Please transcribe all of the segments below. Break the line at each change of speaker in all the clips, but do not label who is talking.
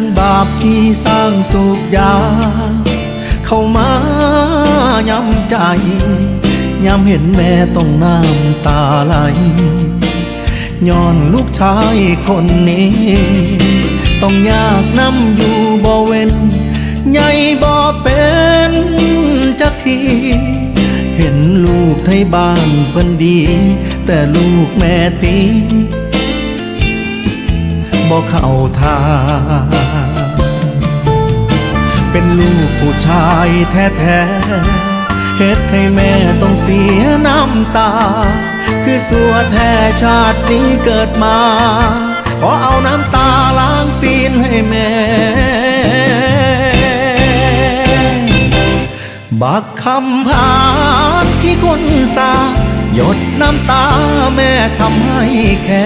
จังบาปที่สร้างสูบยา เข้ามายำใจยำเห็นแม่ต้องน้ำตาไหลย้อนลูกชายคนนี้ ต้องยากน้ำอยู่บ่เว้นใหญ่บ่เป็นจักที เห็นลูกไทยบ้านเพิ่นดี แต่ลูกแม่ตี บ่เข้าทาง เป็นลูกผู้ชายแท้ๆเฮ็ดให้แม่ต้องเสียน้ำตา คือสัวแท้ชาตินี้เกิดมา ขอเอาน้ำตาล้างตีนให้แม่บักคำพานที่คนสาหยดน้ำตาแม่ทำให้แค่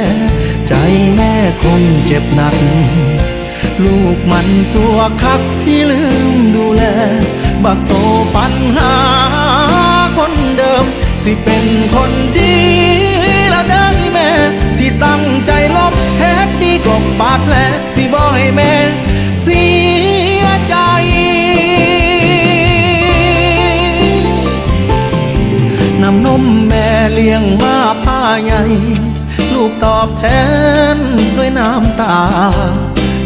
ใจแม่คงเจ็บหนัก ลูกมันสัวคักที่ลืมดูแล บักโตปัญหาคนเดิม สิเป็นคนดีละได้แม่ สิตั้งใจลบเฮ็ดดีกบปาดแผลสิบ่ให้แม่เสียใจน้ำนมแม่เลี้ยงมาผ้าใหญ่ ลูกตอบแทนด้วยน้ำตา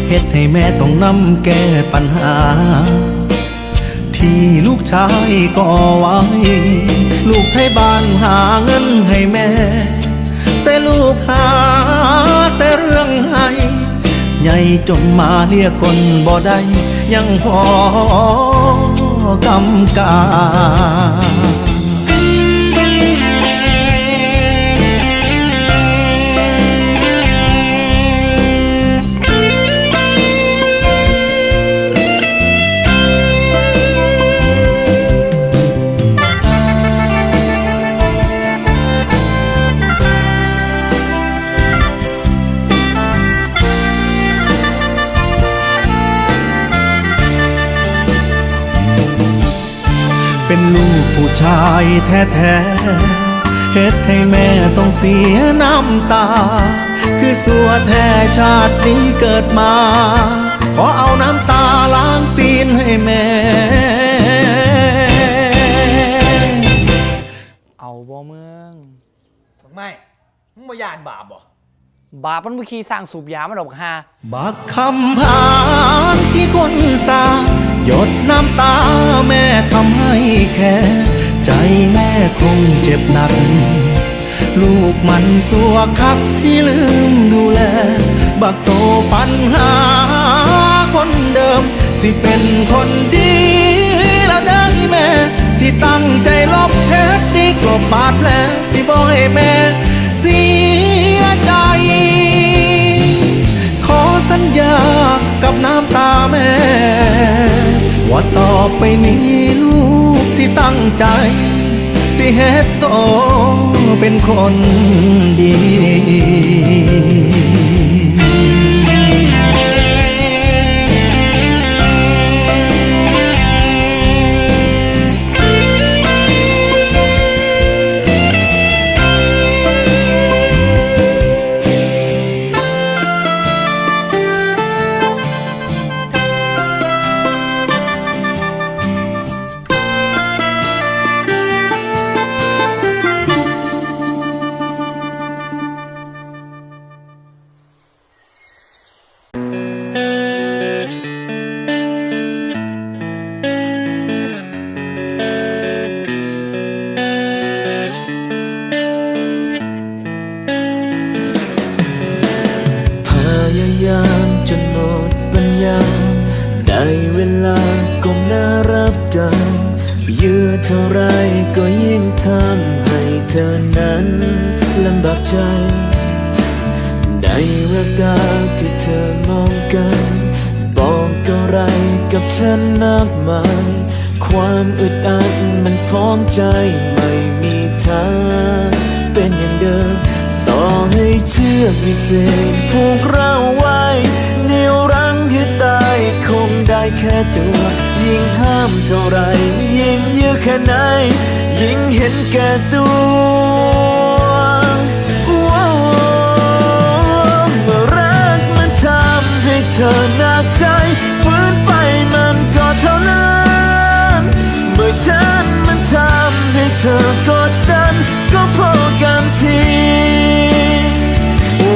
เฮ็ดให้แม่ต้องนำแก้ปัญหา ที่ลูกชายก่อไว้ ลูกให้บ้านหาเงินให้แม่ แต่ลูกหาแต่เรื่องให้ใหญ่จนมาเรียกคนบ่ได้ยังพอกำกา แท้ๆเฮ็ดให้แม่ต้องเสียน้ำตา คือสัวแท้ชาตินี้เกิดมา ขอเอาน้ำตาล้างตีนให้แม่
เอาบ่เมือง
ไม่มึงบ่ยานบาปบ่
บาปมันบ่ขี้สร้างสูบยามาดอกฮา
บักคำพานที่คนสาหยดน้ำตาแม่ทำให้แค่ ใจแม่คงเจ็บหนัก ลูกมันสัวคักที่ลืมดูแล บักโตปัญหาคนเดิม สิเป็นคนดีและได้แม่ สิตั้งใจลบเพชรดีกลบบาดแผลสิบ่ให้แม่เสียใจ ขอสัญญากับน้ำตาแม่ ว่าต่อไปนี้ลูกสิตั้งใจ สิเฮ็ดโตเป็นคนดี
เท่าไรก็ยิ่งทำให้เธอนั้นลำบากใจ ในแววตาที่เธอมองกัน บอกอะไรกับฉันมากมาย ความอึดอัดมันฟ้องใจไม่มีทางเป็นอย่างเดิม ต่อให้เชือกวิเศษผูกเราไว้เหนี่ยวรั้งให้ตายคงได้แค่ตัว ยิ่งห้ามเท่าไร ค่ไหน ยิ่งเห็นแก่ตัวว้าวเมื่อรักมันทำให้เธอหนักใจฝืนไปมันก็เท่านั้นเมื่อฉันมันทำให้เธอกดดัน ก็พอกันที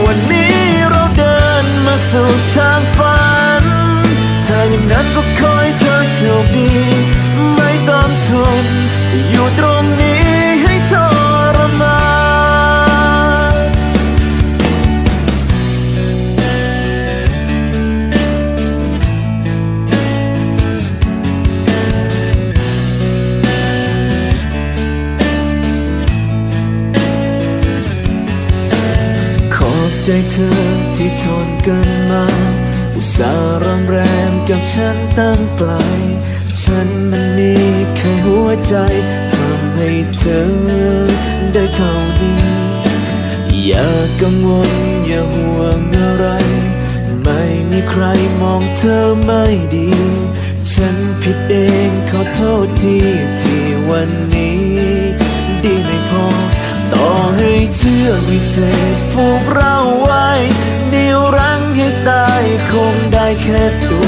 วันนี้เราเดินมาสู่ทางฝัน ถ้าอย่างนั้นก็ขอให้เธอโชคดี น อยู่ตรงนี้ให้ทรมานขอบใจเธอที่ทนกันมา อุตส่าห์รำแรมกับฉันตั้งไกล ฉันมันมีแค่หัวใจทำให้เธอได้เท่านี้ อย่ากังวลอย่าห่วงอะไร ไม่มีใครมองเธอไม่ดี ฉันผิดเองขอโทษทีที่วันนี้ ดีไม่พอ ต่อให้เชื่อวิเศษผูกเราไว้เดียวรั้งให้ตายคงได้แค่ตัว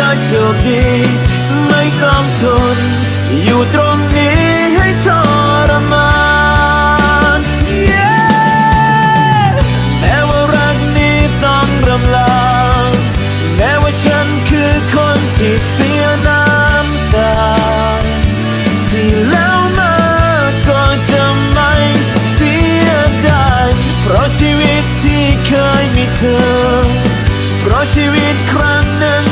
อ โชคดี ไม่ต้องทน อยู่ตรงนี้ให้ทรมาน Yeah แม้ว่ารักนี้ต้องรำลา แม้ว่าฉันคือคนที่เสียน้ำตา ที่แล้วมาก็จะไม่เสียดายเพราะชีวิตที่เคยมีเธอ เพราะชีวิตครั้งหนึ่ง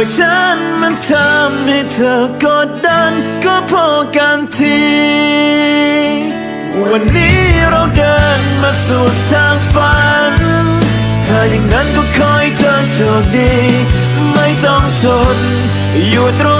เมื่อฉันมันทำให้เธอกดดันก็พอกันที วันนี้เราเดินมาสู่ทางฝัน ถ้าอย่างนั้นก็คอยเธอโชคดี ไม่ต้องทนอยู่ตรง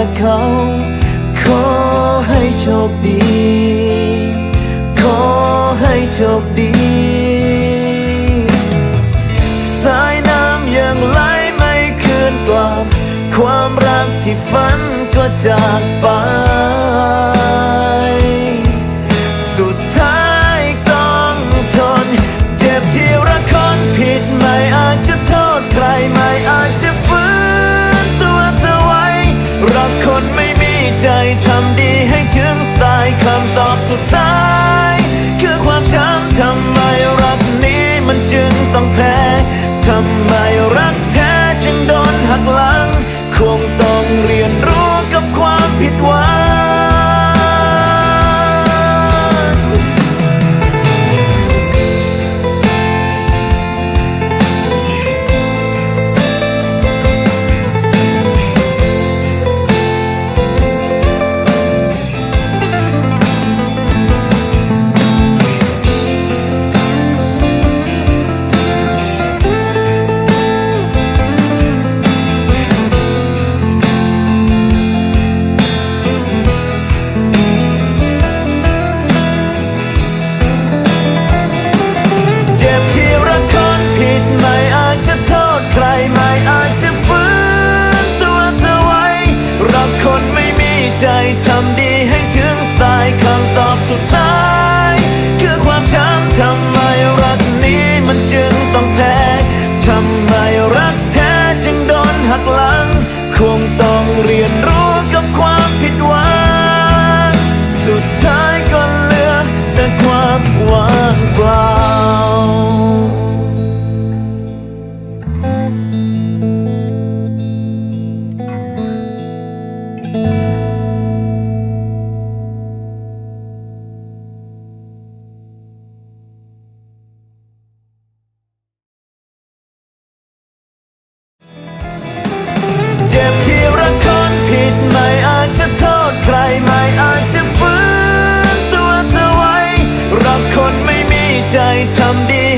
และเขา ขอให้โชคดี ขอให้โชคดี สายน้ำยังไหลไม่คืนกลับ ความรักที่ฝันก็จากไป so tired ใจทำดี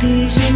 бережи.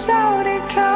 ควา